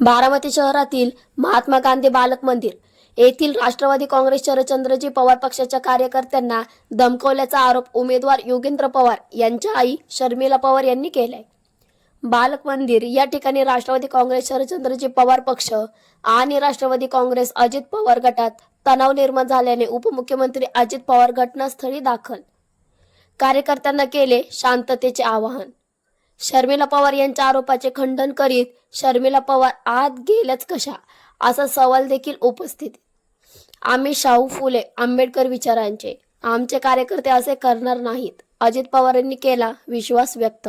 बारामती शहरातील महात्मा गांधी बालक मंदिर येथील राष्ट्रवादी काँग्रेस शरदचंद्रजी पवार पक्षाच्या कार्यकर्त्यांना धमकवल्याचा आरोप उमेदवार योगेंद्र पवार यांच्या आई शर्मिला पवार यांनी केलाय. बालक मंदिर या ठिकाणी राष्ट्रवादी काँग्रेस शरदचंद्रजी पवार पक्ष आणि राष्ट्रवादी काँग्रेस अजित पवार गटात तणाव निर्माण झाल्याने उपमुख्यमंत्री अजित पवार घटनास्थळी दाखल. कार्यकर्त्यांना केले शांततेचे आवाहन. शर्मिला पवार यांच्या आरोपाचे खंडन करीत शर्मिला पवार आत गेल्याच कशा? असा सवाल देखील उपस्थित. आम्ही शाहू फुले आंबेडकर विचारांचे. आमचे कार्यकर्ते असे करणार नाहीत. अजित पवारांनी केला विश्वास व्यक्त.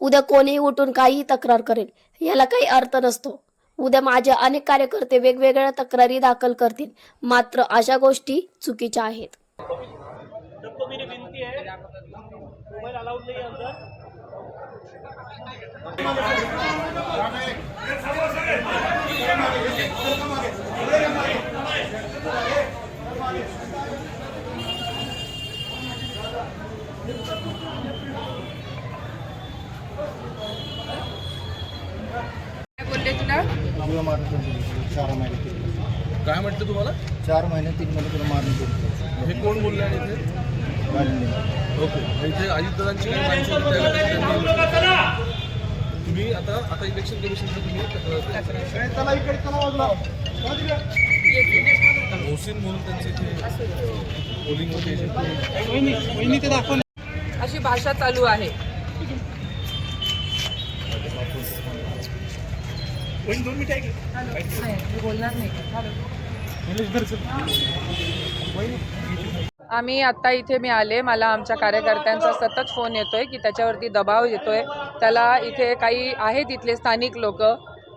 उद्या कोणीही उठून काहीही तक्रार करेल याला काही अर्थ नसतो. उद्या माझे अनेक कार्यकर्ते वेगवेगळ्या तक्रारी दाखल करतील. मात्र अशा गोष्टी चुकीच्या आहेत सबको मेरी विनती है मोबाइल अलाउड नहीं है अंदर काय बोलले तुला? तुला मारून सोडली चार महिने तीन काय म्हटलं तुम्हाला? चार महिने तीन महिने तुला मारून सोडली हे कोण बोलले आणि इथे? ओके. इथे अजितदादांची काही माणसं होती त्यावेळेला त्यांनी- तुम्ही आता आता इलेक्शन कमिशनचं तुम्ही. मोहसिन म्हणून त्यांचे पोलिंग होते अशी भाषा चालू आहे. नाही, मी बोलणार नाही. आम्ही आत्ता इथे मी आले. मला आमच्या कार्यकर्त्यांचा सतत फोन येतोय की त्याच्यावरती दबाव येतोय. त्याला इथे काही आहेत इथले स्थानिक लोक.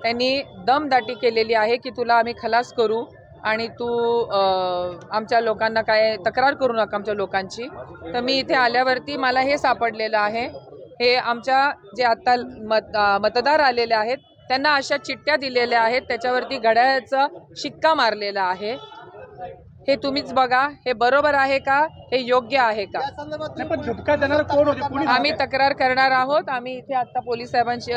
त्यांनी दमदाटी केलेली आहे की तुला आम्ही खलास करू आणि तू आमच्या लोकांना काय तक्रार करू नका आमच्या लोकांची. तर मी इथे आल्यावरती मला हे सापडलेलं आहे. हे आमच्या जे आत्ता मत मतदार आलेले आहेत त्यांना अशा चिठ्ठ्या दिलेल्या आहेत त्याच्यावरती घड्याळाचा शिक्का मारलेला आहे. हे तुम्हीच बघा हे बरोबर आहे का? हे योग्य आहे का? आम्ही तक्रार करणार आहोत. आम्ही इथे आता पोलीस साहेबांशी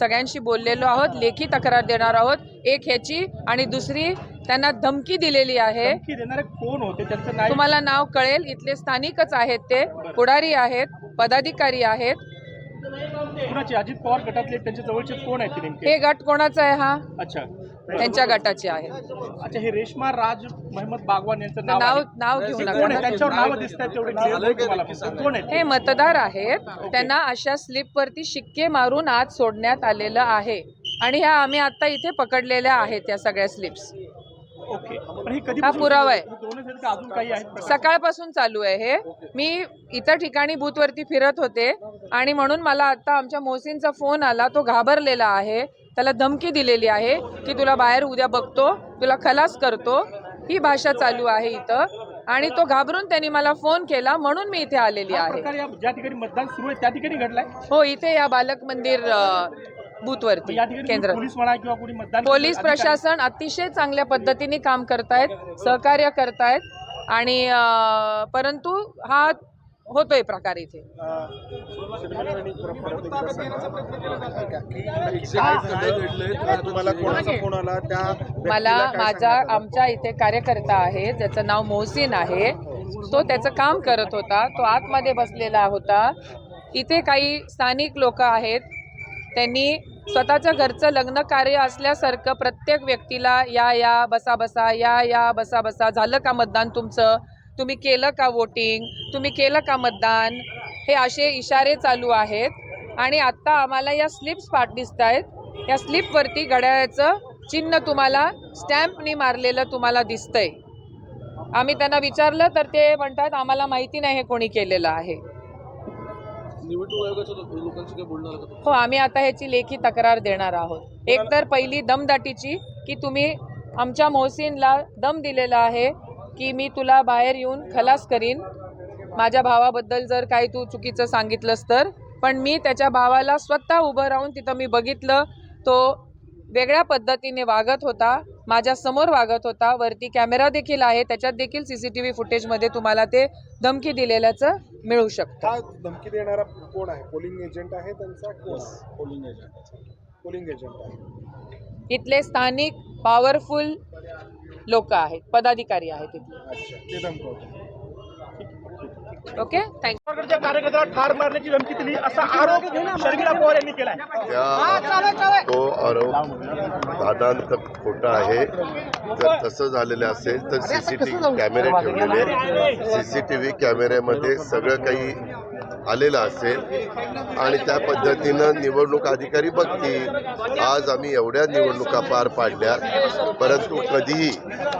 सगळ्यांशी बोललेलो आहोत. लेखी तक्रार देणार आहोत. एक ह्याची आणि दुसरी त्यांना धमकी दिलेली आहे. धमकी देणारे कोण होते? त्यांचं नाव तुम्हाला नाव कळेल. इथले स्थानिकच आहेत ते. पुढारी आहेत पदाधिकारी आहेत. अजित पवार गटातले त्यांच्या जवळचे कोण आहेत ते नेमके? हे गट कोणाचा आहे हा? अच्छा. त्यांच्या गटाचे आहे. अच्छा हे रेशमा राज महमद बागवान यांचं नाव नाव घेऊ नका. हे मतदार आहेत. त्यांना अशा स्लिपवरती शिक्के मारून आत सोडण्यात आलेलं आहे. आणि ह्या आम्ही आता इथे पकडलेल्या आहेत या सगळ्या स्लिप्स हे पुरावा आहे. सकाळपासून चालू आहे हे. मी इतर ठिकाणी बूथवरती फिरत होते. आणि म्हणून मला आता आमच्या मोहसिनचा फोन आला. तो घाबरलेला आहे. त्याला धमकी दिलेली आहे की तुला बाहेर उद्या बघतो तुला खलास करतो. ही भाषा चालू आहे इथं. आणि तो घाबरून त्यांनी मला फोन केला म्हणून मी इथे आलेली आहे. ज्या ठिकाणी मतदान सुरू आहे त्या ठिकाणी घडलाय? हो इथे या बालक मंदिर बूथवरती केंद्र पोलीस प्रशासन अतिशय चांगल्या पद्धतीने काम करतायत सहकार्य करतायत. आणि परंतु हा होतोय प्रकार इथे. मला माझा आमच्या इथे कार्यकर्ता आहे ज्याचं नाव मोहसिन आहे. तो त्याचं काम करत होता. तो आतमध्ये बसलेला होता. इथे काही स्थानिक लोक आहेत. त्यांनी स्वतःच्या घरचं लग्न कार्य असल्यासारखं प्रत्येक व्यक्तीला या या बसा बसा या या बसा बसा झालं का मतदान तुमचं? तुम्ही केलं का वोटिंग तुम्ही केलं का मतदान? हे असे इशारे चालू आहेत. आणि आत्ता आम्हाला या स्लिप्स पाठ दिसत आहेत या स्लिपवरती घड्याळाचं चिन्ह तुम्हाला स्टॅम्पनी मारलेलं तुम्हाला दिसतंय. आम्ही त्यांना विचारलं तर ते म्हणतात आम्हाला माहिती नाही हे कोणी केलेलं आहे? हो आम्ही आता ह्याची लेखी तक्रार देणार आहोत. एक तर पहिली दमदाटीची की तुम्ही आमच्या मोहसिनला दम दिलेला आहे. की मी तुला बाहेर येऊन खलास करीन. माझ्या भावाबद्दल जर काही तू चुकीचं सांगितलंस तर. पण मी त्याच्या भावाला स्वतः उभं राहून तिथं मी बघितलं. तो वेगळ्या पद्धतीने वागत होता. माझ्यासमोर वागत होता. वरती कॅमेरा देखील आहे. त्याच्यात देखील सी सी टी व्ही फुटेजमध्ये तुम्हाला ते धमकी दिलेल्याचं मिळू शकतं. धमकी देणारा कोण आहे? पोलिंग एजंट आहे त्यांचा पोलिंग एजंट पोलिंग एजंट आहे? इथले स्थानिक पॉवरफुल लोक आहेत पदाधिकारी आहेत इथले. ओके? थँक्यू कार्यकर्त्याला ठार मारण्याची धमकी दिली असा आरोप शर्मिला पवार यांनी त्या तो आरोप दादांत खोटा आहे. जर तसं झालेलं असेल तर सीसीटीव्ही कॅमेरे ठेवलेले सीसीटीव्ही कॅमेऱ्यामध्ये सगळं काही आलेलं असेल. आणि त्या पद्धतीनं निवडणूक अधिकारी बघतील. आज आम्ही एवढ्या निवडणुका पार पाडल्या. परंतु कधीही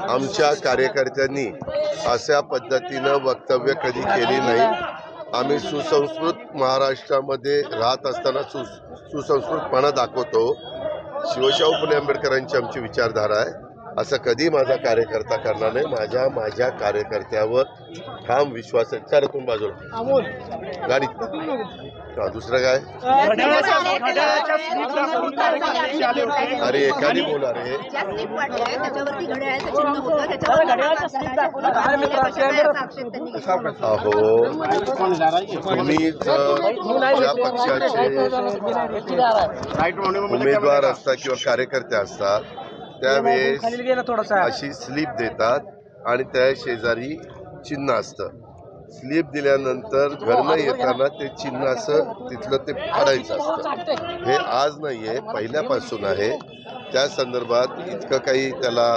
आमच्या कार्यकर्त्यांनी अशा पद्धतीनं वक्तव्य कधी केली नाही. आम्ही सुसंस्कृत महाराष्ट्रामध्ये राहत असताना सु सुसंस्कृतपणा दाखवतो. शिवशाहू फुले आंबेडकरांची आमची विचारधारा आहे. असं कधी माझा कार्यकर्ता करणार नाही. माझ्या माझ्या कार्यकर्त्यावर ठाम विश्वास आहे. चला तुम्ही बाजूला. गाडीत. हा, दुसरं काय? अरे एकाने बोला रे. ज्या स्लिप वाटल्या त्याच्यावरती घड्याळाचं चिन्ह होतं त्याच्यावर घड्याळाचं स्लिप दाखवलं घड्याळाचा आक्षेप त्यांनी घेतला अहो तुम्हीच ज्या पक्षाचे उमेदवार असतात किंवा कार्यकर्ते असतात त्यावेळेस अशी स्लीप देतात आणि त्या शेजारी चिन्ह असतं. स्लीप दिल्यानंतर घरनं येताना ते चिन्ह असं तिथलं ते फाडायचं असतं. हे आज नाही आहे पहिल्यापासून आहे. त्या संदर्भात इतकं काही त्याला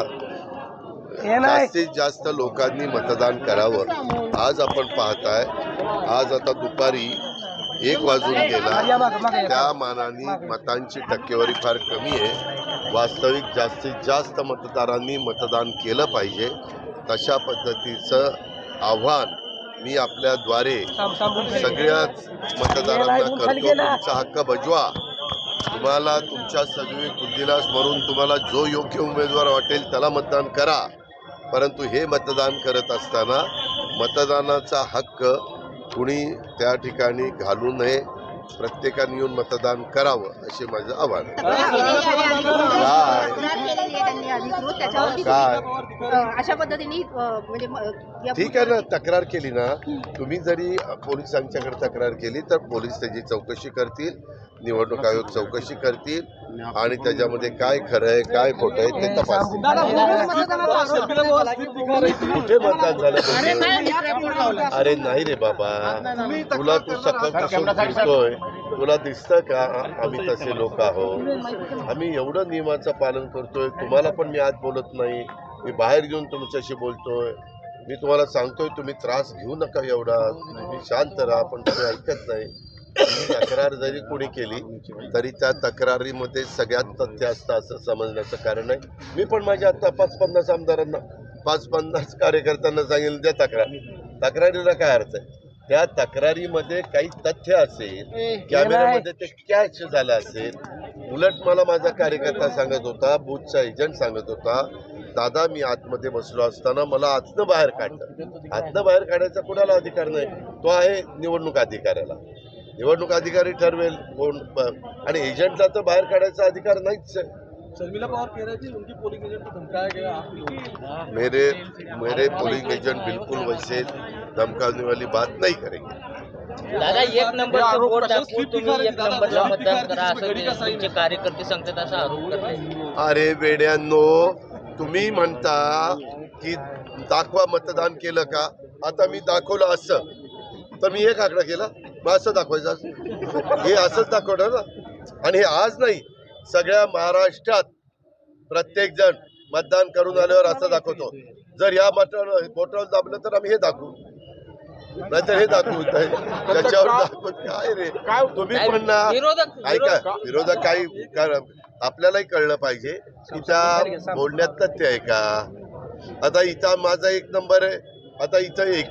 जास्तीत जास्त लोकांनी मतदान करावं. आज आपण पाहताय आज आता दुपारी एक वाजून गेला. त्या मानाने मतांची टक्केवारी फार कमी आहे. वास्तविक जास्तीत जास्त मतदारांनी मतदान केलं पाहिजे तशा पद्धतीचं आव्हान मी आपल्याद्वारे सगळ्याच मतदारांना करतो. तुमचा हक्क बजवा. तुम्हाला तुमच्या सद्विवेक बुद्धीला स्मरून तुम्हाला जो योग्य उमेदवार वाटेल त्याला मतदान करा. परंतु हे मतदान करत असताना मतदानाचा हक्क कुणी त्या ठिकाणी घालू नये. प्रत्येकाने येऊन मतदान करावं असे माझं आव्हान आहे. काय? अशा पद्धतीने म्हणजे ठीक आहे ना तक्रार केली ना तुम्ही जरी पोलिसांच्याकडे तक्रार केली तर पोलीस त्याची चौकशी करतील. निवडणूक आयोग चौकशी करतील आणि त्याच्यामध्ये काय खरं आहे काय खोटं आहे ते तपासतील. कुठे मतदान झालं पाहिजे? अरे नाही रे बाबा. तुला तू सकाळपासून फिरतोय तुला दिसतं का? आम्ही तसे लोक आहोत. आम्ही एवढं नियमाचं पालन करतोय. तुम्हाला पण मी आज बोलत नाही. मी बाहेर घेऊन तुमच्याशी बोलतोय. मी तुम्हाला सांगतोय तुम्ही त्रास घेऊ नका एवढा. तुम्ही शांत राहा पण तुम्ही ऐकत नाही. तक्रार जरी कोणी केली तरी त्या तक्रारीमध्ये सगळ्यात तथ्य असतं असं समजण्याचं कारण आहे. मी पण माझ्या आता पाच पन्नास आमदारांना पाच पन्नास कार्यकर्त्यांना सांगितलं त्या तक्रार. तक्रारीला काय अर्थ आहे? त्या तक्रारीमध्ये काही तथ्य असेल कॅमेऱ्यामध्ये ते कॅच झालं असेल उलट मला माझा कार्यकर्ता सांगत होता बूथचा एजंट सांगत होता दादा मी आतमध्ये बसलो असताना मला आतनं बाहेर काढलं. आतनं बाहेर काढायचा कुणाला अधिकार नाही. तो आहे निवडणूक अधिकाऱ्याला. निवडणूक अधिकारी ठरवेल कोण आणि एजंटला तर बाहेर काढायचा अधिकार नाहीच आहे. शर्मिला पवार कह रहे थे उनकी पोलिंग एजेंट को धमकाया गया आप लोग मेरे मेरे पोलिंग एजेंट बिल्कुल वैसे धमकाने वाली बात नहीं करेंगे। दादा एक तुमचे कार्यकर्ते सांगतात असा आरोप अरे वेड्यांनो तुम्ही म्हणता की दाखवा मतदान केलं का? आता मी दाखवलं असं. तर मी एक आकडा केला? मग असं दाखवायचं. असं. हे असंच दाखवणार ना? आणि हे आज नाही सगळ्या महाराष्ट्रात प्रत्येक जण मतदान करून आल्यावर असं दाखवतो. जर या मतावर बोटावर दाबलं तर आम्ही हे दाखवू. नाहीतर हे दाखवू. त्याच्यावर दाखवत काय रे? तुम्ही पण ना ऐका विरोधक. काही आपल्यालाही कळलं पाहिजे. की त्या बोलण्यात तथ्य आहे का? आता इथं माझा एक नंबर आहे. आता इथं एक.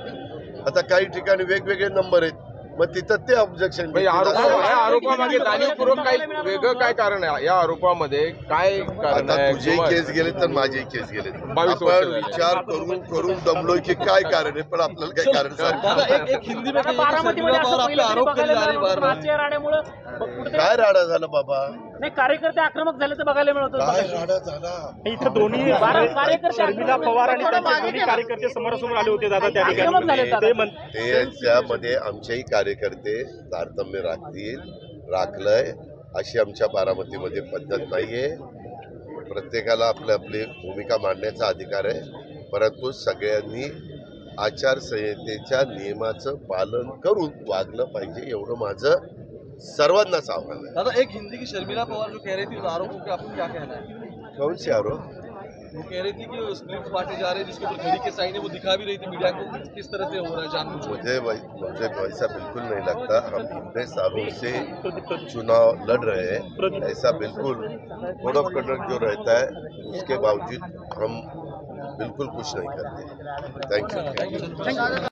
आता काही ठिकाणी वेगवेगळे नंबर आहेत. मग तिथं ते ऑब्जेक्शन आरोपामागे जाणीवपूर्वक काय वेगळं काय कारण आहे? या आरोपामध्ये काय कारण आता आहे तुझेही किंवा- केस गेले तर माझेही केस गेले बावीस आपण झाली. विचार करून करून दमलोय की काय कारण आहे पण आपल्याला काय कारण एक एक हिंदी में बारामतीमध्ये असं पहिलं आरोप कर बघायला जा रही मिळालं बार होतं, बार मागच्या राड्यामुळं कुठेतरी काय राडा झालं बाबा? नाही कार्यकर्ते आक्रमक झाले तर बघायला मिळत होतं. काय राडा झाला? इथं दोन्ही शर्मिला पवार आणि त्यांचे दोन्ही कार्यकर्ते समोरासमोर आले होते दादा त्या आक्रमक झाले ठिकाणी ते म्हण- ते त्यामध्ये आमचेही कार्यकर्ते तारतम्य राखतील राखलंय अशी आमच्या बारामतीमध्ये पद्धत नाहीये. प्रत्येकाला आपली आपली भूमिका मांडण्याचा अधिकार आहे. परंतु सगळ्यांनी आचारसंहितेच्या नियमाचं पालन करून वागलं पाहिजे एवढं माझं आहे दादा एक हिंदी की शर्मिला पवार जो कह रही थी उस आरोपों आपको क्या कहना है? कौन से आरोप? वो कह रही थी कि स्क्रिप्ट बांटे जा रहे हैं जिसके ऊपर घड़ी के साइन है वो दिखा भी रही थी मीडिया को किस तरह से हो रहा है जानबूझ मुझे मुझे वैसा बिल्कुल नहीं लगता। हम इतने सालों से चुनाव लड़ रहे हैं। ऐसा बिल्कुल कोड ऑफ़ कंडक्ट जो रहता है उसके बावजूद हम बिल्कुल कुछ नहीं करते। Thank you